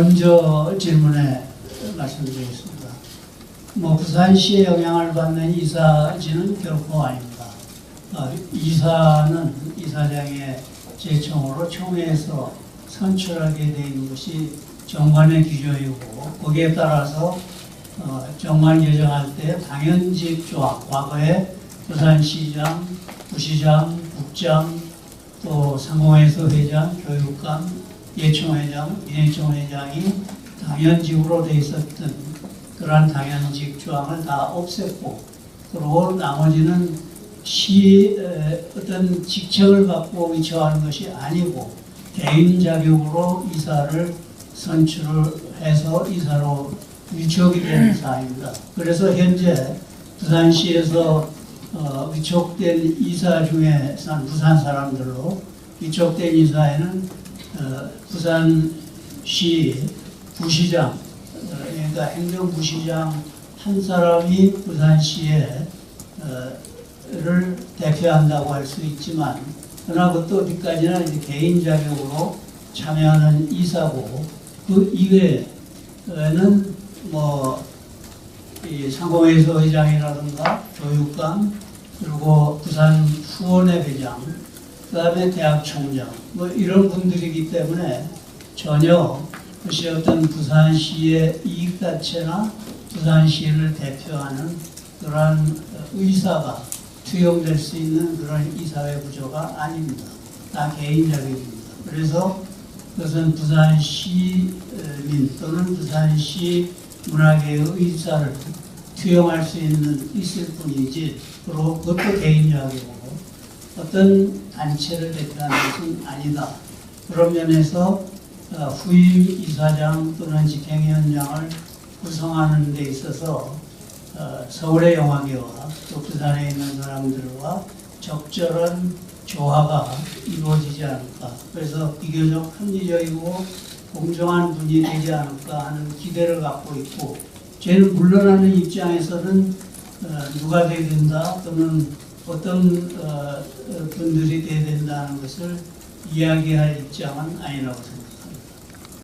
먼저 질문에 말씀드리겠습니다. 뭐 부산시의 영향을 받는 이사지는 결코 아닙니다. 어, 이사는 이사장의 제청으로 총회에서 선출하게 된 것이 정관의 규정이고 거기에 따라서 어, 정관 개정할 때 당연직 조항, 과거에 부산시장, 부시장, 국장, 또 상공회소 회장, 교육감, 예총 회장, 인해총회장이 당연직으로 돼 있었던 그러한 당연직 조항을 다 없앴고 그리고 나머지는 시 에, 어떤 직책을 갖고 위치하는 것이 아니고 개인 자격으로 이사를 선출을 해서 이사로 위촉이 되는 사항입니다. 그래서 현재 부산시에서 어, 위촉된 이사 중에서 부산 사람들로 위촉된 이사에는 어, 부산시 부시장, 어, 그러니까 행정부시장 한 사람이 부산시에 어, 를 대표한다고 할 수 있지만 그러나 그것도 어디까지나 개인 자격으로 참여하는 이사고 그 이외에는 뭐이 상공회의소 회장이라든가 교육감 그리고 부산 수원회 회장 그 다음에 대학 총장 뭐 이런 분들이기 때문에 전혀 그것이 어떤 부산시의 이익 자체나 부산시를 대표하는 그러한 의사가 투영될 수 있는 그런 이사회 구조가 아닙니다. 다 개인 자격입니다. 그래서 그것은 부산시민 또는 부산시 문화계의 의사를 투영할 수 있는 있을 뿐이지 그리고 그것도 개인 자격이고 어떤 단체를 대표하는 것은 아니다. 그런 면에서 어, 후임 이사장 또는 집행위원장을 구성하는 데 있어서 어, 서울의 영화계와 또 부산에 있는 사람들과 적절한 조화가 이루어지지 않을까. 그래서 비교적 합리적이고 공정한 분이 되지 않을까 하는 기대를 갖고 있고, 저는 물러나는 입장에서는 어, 누가 된다 또는 어떤 어, 어, 분들이 돼야 된다는 것을 이야기할 입장은 아니라고 생각합니다.